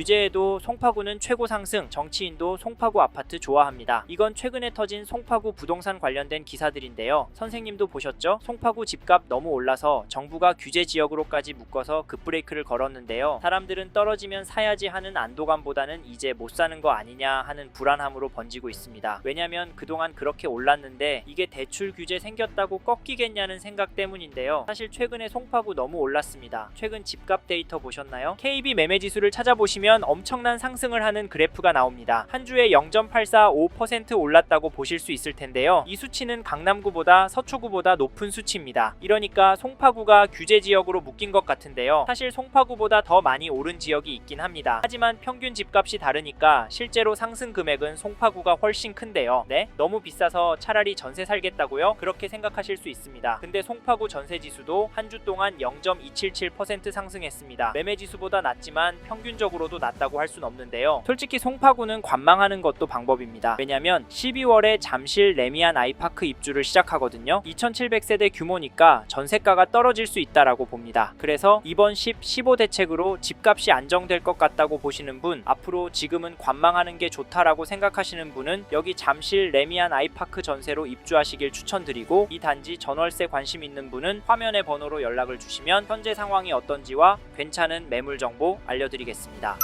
규제에도 송파구는 최고 상승, 정치인도 송파구 아파트 좋아합니다. 이건 최근에 터진 송파구 부동산 관련된 기사들인데요. 선생님도 보셨죠? 송파구 집값 너무 올라서 정부가 규제 지역으로까지 묶어서 급브레이크를 걸었는데요. 사람들은 떨어지면 사야지 하는 안도감보다는 이제 못 사는 거 아니냐 하는 불안함으로 번지고 있습니다. 왜냐면 그동안 그렇게 올랐는데 이게 대출 규제 생겼다고 꺾이겠냐는 생각 때문인데요. 사실 최근에 송파구 너무 올랐습니다. 최근 집값 데이터 보셨나요? KB 매매 지수를 찾아보시면 엄청난 상승을 하는 그래프가 나옵니다. 한 주에 0.845% 올랐다고 보실 수 있을 텐데요. 이 수치는 강남구보다 서초구보다 높은 수치입니다. 이러니까 송파구가 규제 지역으로 묶인 것 같은데요. 사실 송파구보다 더 많이 오른 지역이 있긴 합니다. 하지만 평균 집값이 다르니까 실제로 상승 금액은 송파구가 훨씬 큰데요. 네? 너무 비싸서 차라리 전세 살겠다고요? 그렇게 생각하실 수 있습니다. 근데 송파구 전세 지수도 한 주 동안 0.277% 상승했습니다. 매매 지수보다 낮지만 평균적으로 도 낮다고 할 순 없는데요. 솔직히 송파구는 관망하는 것도 방법입니다. 왜냐면 12월에 잠실 레미안 아이파크 입주를 시작하거든요. 2700세대 규모니까 전세가가 떨어질 수 있다라고 봅니다. 그래서 이번 10, 15 대책으로 집값이 안정될 것 같다고 보시는 분, 앞으로 지금은 관망하는 게 좋다라고 생각하시는 분은 여기 잠실 레미안 아이파크 전세로 입주하시길 추천드리고 이 단지 전월세 관심 있는 분은 화면의 번호로 연락을 주시면 현재 상황이 어떤지와 괜찮은 매물 정보 알려드리겠습니다.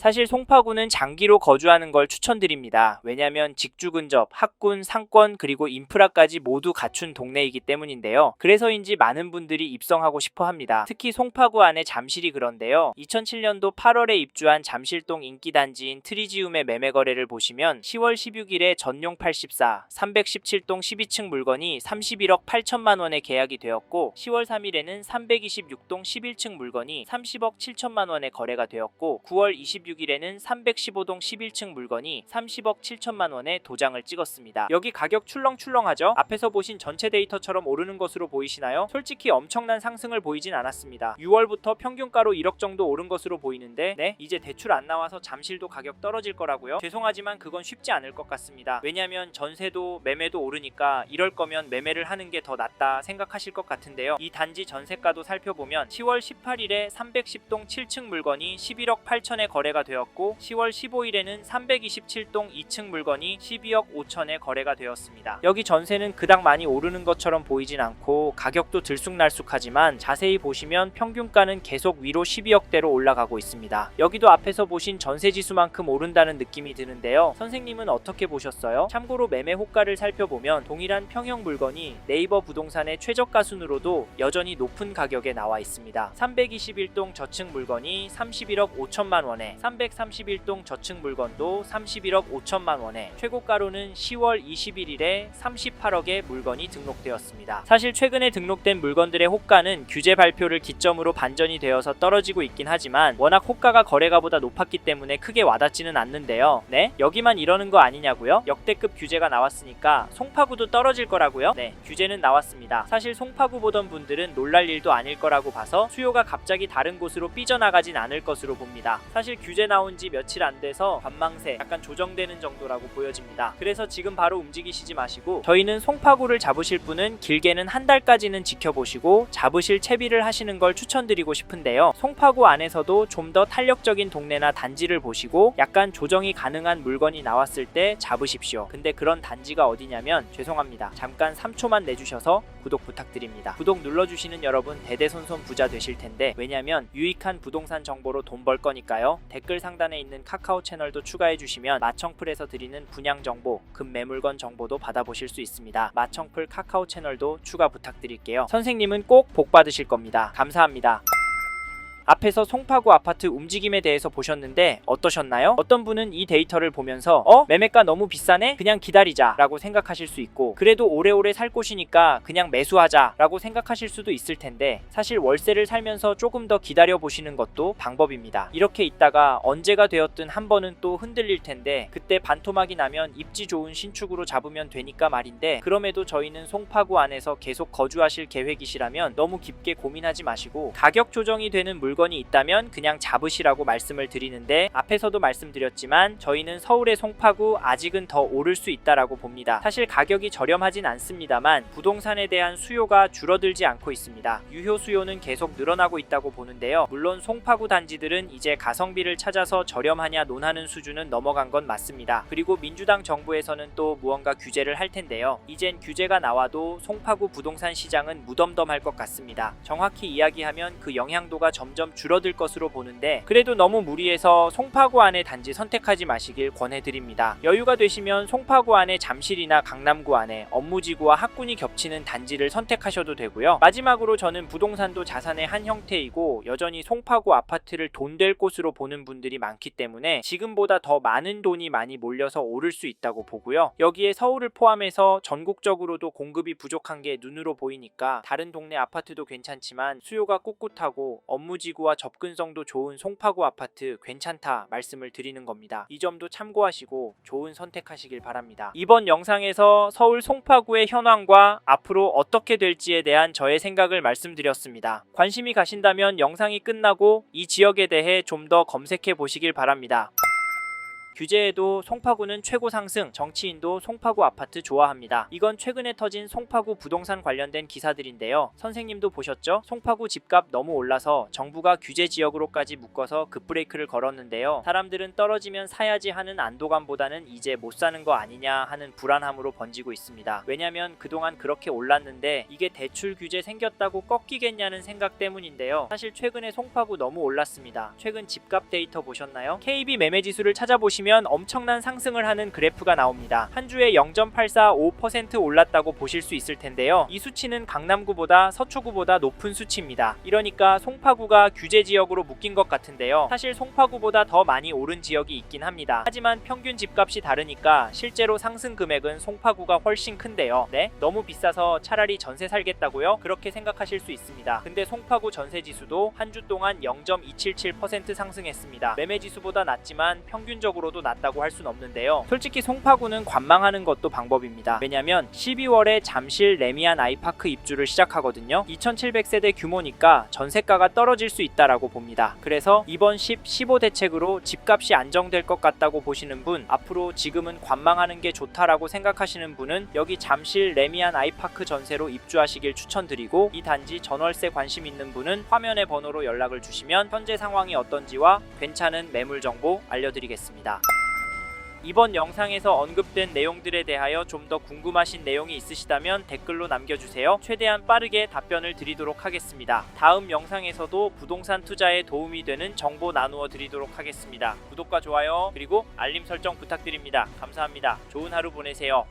사실 송파구는 장기로 거주하는 걸 추천드립니다. 왜냐면 직주 근접, 학군, 상권 그리고 인프라까지 모두 갖춘 동네이기 때문인데요. 그래서인지 많은 분들이 입성하고 싶어 합니다. 특히 송파구 안에 잠실이 그런데요. 2007년도 8월에 입주한 잠실동 인기 단지인 트리지움의 매매 거래를 보시면 10월 16일에 전용 84, 317동 12층 물건이 31억 8천만 원에 계약이 되었고 10월 3일에는 326동 11층 물건이 30억 7천만 원에 거래가 되었고 9월 26 26일에는 315동 11층 물건이 30억 7천만 원에 도장을 찍었습니다. 여기 가격 출렁출렁하죠? 앞에서 보신 전체 데이터처럼 오르는 것으로 보이시나요? 솔직히 엄청난 상승을 보이진 않았습니다. 6월부터 평균가로 1억 정도 오른 것으로 보이는데 네? 이제 대출 안 나와서 잠실도 가격 떨어질 거라고요? 죄송하지만 그건 쉽지 않을 것 같습니다. 왜냐면 전세도 매매도 오르니까 이럴 거면 매매를 하는 게 더 낫다 생각하실 것 같은데요. 이 단지 전세가도 살펴보면 10월 18일에 310동 7층 물건이 11억 8천에 거래가 되었고 10월 15일에는 327동 2층 물건이 12억 5천에 거래가 되었습니다. 여기 전세는 그닥 많이 오르는 것처럼 보이진 않고 가격도 들쑥날쑥하지만 자세히 보시면 평균가는 계속 위로 12억대로 올라가고 있습니다. 여기도 앞에서 보신 전세 지수만큼 오른다는 느낌이 드는데요. 선생님은 어떻게 보셨어요? 참고로 매매 호가를 살펴보면 동일한 평형 물건이 네이버 부동산의 최저가 순으로도 여전히 높은 가격에 나와 있습니다. 321동 저층 물건이 31억 5천만 원에 331동 저층 물건도 31억 5천만 원에 최고가로는 10월 21일에 38억의 물건이 등록되었습니다. 사실 최근에 등록된 물건들의 호가는 규제 발표를 기점으로 반전이 되어서 떨어지고 있긴 하지만 워낙 호가가 거래가보다 높았기 때문에 크게 와닿지는 않는데요. 네? 여기만 이러는 거 아니냐고요? 역대급 규제가 나왔으니까 송파구도 떨어질 거라고요? 네, 규제는 나왔습니다. 사실 송파구 보던 분들은 놀랄 일도 아닐 거라고 봐서 수요가 갑자기 다른 곳으로 삐져나가진 않을 것으로 봅니다. 사실 규제 나온 지 며칠 안 돼서 관망세 약간 조정되는 정도라고 보여집니다. 그래서 지금 바로 움직이시지 마시고 저희는 송파구를 잡으실 분은 길게는 한 달까지는 지켜보시고 잡으실 채비를 하시는 걸 추천드리고 싶은데요. 송파구 안에서도 좀 더 탄력적인 동네나 단지를 보시고 약간 조정이 가능한 물건이 나왔을 때 잡으십시오. 근데 그런 단지가 어디냐면 죄송합니다. 잠깐 3초만 내주셔서 구독 부탁드립니다. 구독 눌러주시는 여러분 대대손손 부자 되실 텐데 왜냐면 유익한 부동산 정보로 돈 벌 거니까요. 댓글 상단에 있는 카카오 채널도 추가해 주시면 마청풀에서 드리는 분양 정보, 급매물건 정보도 받아보실 수 있습니다. 마청풀 카카오 채널도 추가 부탁드릴게요. 선생님은 꼭 복 받으실 겁니다. 감사합니다. 앞에서 송파구 아파트 움직임에 대해서 보셨는데 어떠셨나요? 어떤 분은 이 데이터를 보면서 어? 매매가 너무 비싸네? 그냥 기다리자 라고 생각하실 수 있고 그래도 오래오래 살 곳이니까 그냥 매수하자 라고 생각하실 수도 있을 텐데 사실 월세를 살면서 조금 더 기다려 보시는 것도 방법입니다. 이렇게 있다가 언제가 되었든 한 번은 또 흔들릴 텐데 그때 반토막이 나면 입지 좋은 신축으로 잡으면 되니까 말인데 그럼에도 저희는 송파구 안에서 계속 거주하실 계획이시라면 너무 깊게 고민하지 마시고 가격 조정이 되는 물건 물건이 있다면 그냥 잡으시라고 말씀을 드리는데 앞에서도 말씀드렸지만 저희는 서울의 송파구 아직은 더 오를 수 있다라고 봅니다. 사실 가격이 저렴하진 않습니다만 부동산에 대한 수요가 줄어들지 않고 있습니다. 유효 수요는 계속 늘어나고 있다고 보는데요. 물론 송파구 단지들은 이제 가성비를 찾아서 저렴하냐 논하는 수준은 넘어간 건 맞습니다. 그리고 민주당 정부에서는 또 무언가 규제를 할 텐데요. 이젠 규제가 나와도 송파구 부동산 시장은 무덤덤할 것 같습니다. 정확히 이야기하면 그 영향도가 점점 줄어들 것으로 보는데 그래도 너무 무리해서 송파구 안에 단지 선택하지 마시길 권해드립니다. 여유가 되시면 송파구 안에 잠실이나 강남구 안에 업무지구와 학군이 겹치는 단지를 선택하셔도 되고요. 마지막으로 저는 부동산도 자산의 한 형태이고 여전히 송파구 아파트를 돈 될 곳으로 보는 분들이 많기 때문에 지금보다 더 많은 돈이 많이 몰려서 오를 수 있다고 보고요. 여기에 서울을 포함해서 전국적으로도 공급이 부족한 게 눈으로 보이니까 다른 동네 아파트도 괜찮지만 수요가 꿋꿋하고 업무지구 와 접근성도 좋은 송파구 아파트 괜찮다 말씀을 드리는 겁니다. 이 점도 참고하시고 좋은 선택하시길 바랍니다. 이번 영상에서 서울 송파구의 현황과 앞으로 어떻게 될지에 대한 저의 생각을 말씀드렸습니다. 관심이 가신다면 영상이 끝나고 이 지역에 대해 좀 더 검색해 보시길 바랍니다. 규제에도 송파구는 최고 상승, 정치인도 송파구 아파트 좋아합니다. 이건 최근에 터진 송파구 부동산 관련된 기사들인데요. 선생님도 보셨죠? 송파구 집값 너무 올라서 정부가 규제 지역으로까지 묶어서 급브레이크를 걸었는데요. 사람들은 떨어지면 사야지 하는 안도감보다는 이제 못 사는 거 아니냐 하는 불안함으로 번지고 있습니다. 왜냐면 그동안 그렇게 올랐는데 이게 대출 규제 생겼다고 꺾이겠냐는 생각 때문인데요. 사실 최근에 송파구 너무 올랐습니다. 최근 집값 데이터 보셨나요? KB 매매 지수를 찾아보시면 엄청난 상승을 하는 그래프가 나옵니다. 한 주에 0.845% 올랐다고 보실 수 있을 텐데요. 이 수치는 강남구보다 서초구보다 높은 수치입니다. 이러니까 송파구가 규제 지역으로 묶인 것 같은데요. 사실 송파구보다 더 많이 오른 지역이 있긴 합니다. 하지만 평균 집값이 다르니까 실제로 상승 금액은 송파구가 훨씬 큰데요. 네? 너무 비싸서 차라리 전세 살겠다고요? 그렇게 생각하실 수 있습니다. 근데 송파구 전세 지수도 한 주 동안 0.277% 상승했습니다. 매매 지수보다 낮지만 평균적으로 도 낮다고 할 순 없는데요. 솔직히 송파구는 관망하는 것도 방법입니다. 왜냐면 12월에 잠실 레미안 아이파크 입주를 시작하거든요. 2700세대 규모니까 전세가가 떨어질 수 있다라고 봅니다. 그래서 이번 10, 15 대책으로 집값이 안정될 것 같다고 보시는 분, 앞으로 지금은 관망하는 게 좋다라고 생각하시는 분은 여기 잠실 레미안 아이파크 전세로 입주하시길 추천드리고 이 단지 전월세 관심 있는 분은 화면의 번호로 연락을 주시면 현재 상황이 어떤지와 괜찮은 매물 정보 알려드리겠습니다. 이번 영상에서 언급된 내용들에 대하여 좀 더 궁금하신 내용이 있으시다면 댓글로 남겨주세요. 최대한 빠르게 답변을 드리도록 하겠습니다. 다음 영상에서도 부동산 투자에 도움이 되는 정보 나누어 드리도록 하겠습니다. 구독과 좋아요 그리고 알림 설정 부탁드립니다. 감사합니다. 좋은 하루 보내세요.